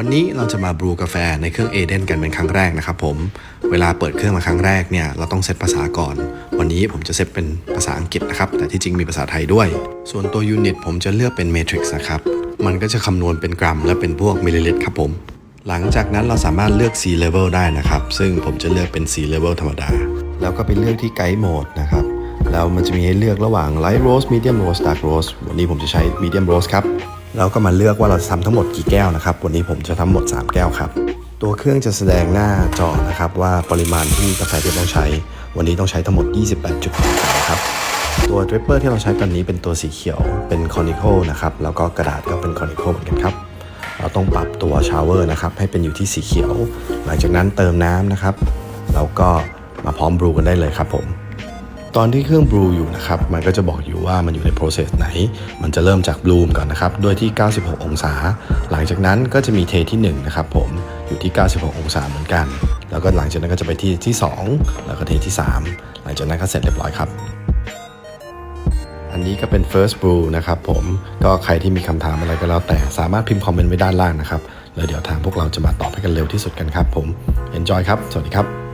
วันนี้เราจะมาบรูกาแฟในเครื่องเอเดนกันเป็นครั้งแรกนะครับผม เวลาเปิดเครื่องมาครั้งแรกเนี่ยเราต้องเซตภาษาก่อน วันนี้ผมจะเซตเป็นภาษาอังกฤษนะครับ แต่ที่จริงมีภาษาไทยด้วย ส่วนตัวยูนิตผมจะเลือกเป็นเมทริกซ์นะครับ มันก็จะคำนวณเป็นกรัม และเป็นพวกมิลลิลิตรครับผม หลังจากนั้นเราสามารถเลือก C level ได้นะครับ ซึ่งผมจะเลือกเป็น C level ธรรมดา แล้วก็ไปเลือกที่ไกด์โหมดนะครับ แล้วมันจะมีให้เลือกระหว่าง light roast medium roast dark roast วันนี้ผมจะใช้ medium roast ครับ แล้วก็มาเลือกว่าเราจะทำทั้งหมดกี่แก้วนะครับ วันนี้ผมจะทำหมด 3 แก้วครับ ตัวเครื่องจะแสดงหน้าจอนะครับว่าปริมาณที่กาแฟที่ต้องใช้ วันนี้ต้องใช้ทั้งหมด 28.8ครับตัวดริปเปอร์ที่เราใช้กันนี้เป็นตัวสีเขียวเป็นคอนิโคนะครับแล้วก็กระดาษก็เป็นคอนิโคเหมือนกันครับเราต้องปรับตัวชาวเวอร์นะครับให้เป็นอยู่ที่สีเขียว หลังจากนั้นเติมน้ำนะครับแล้วก็มาพร้อมบรูกันได้เลยครับผม ตอนที่เครื่องบรูอยู่นะครับ มันก็จะบอกอยู่ว่ามันอยู่ใน process ไหน มันจะเริ่มจากบลูมก่อนนะครับ ด้วยที่ 96 องศา หลังจากนั้นก็จะมีเทที่1นะครับผม อยู่ที่ 96 องศาเหมือนกัน แล้วก็หลังจากนั้นก็จะไปที่ที่ 2 แล้วก็เทที่ 3 หลังจากนั้นก็เสร็จเรียบร้อยครับ อันนี้ก็เป็น first brew นะครับผม ก็ใครที่มีคำถามอะไรก็แล้วแต่สามารถพิมพ์คอมเมนต์ไว้ด้านล่างนะครับ แล้วเดี๋ยวทางพวกเราจะมาตอบให้กันเร็วที่สุดกันครับผม enjoy ครับ สวัสดีครับ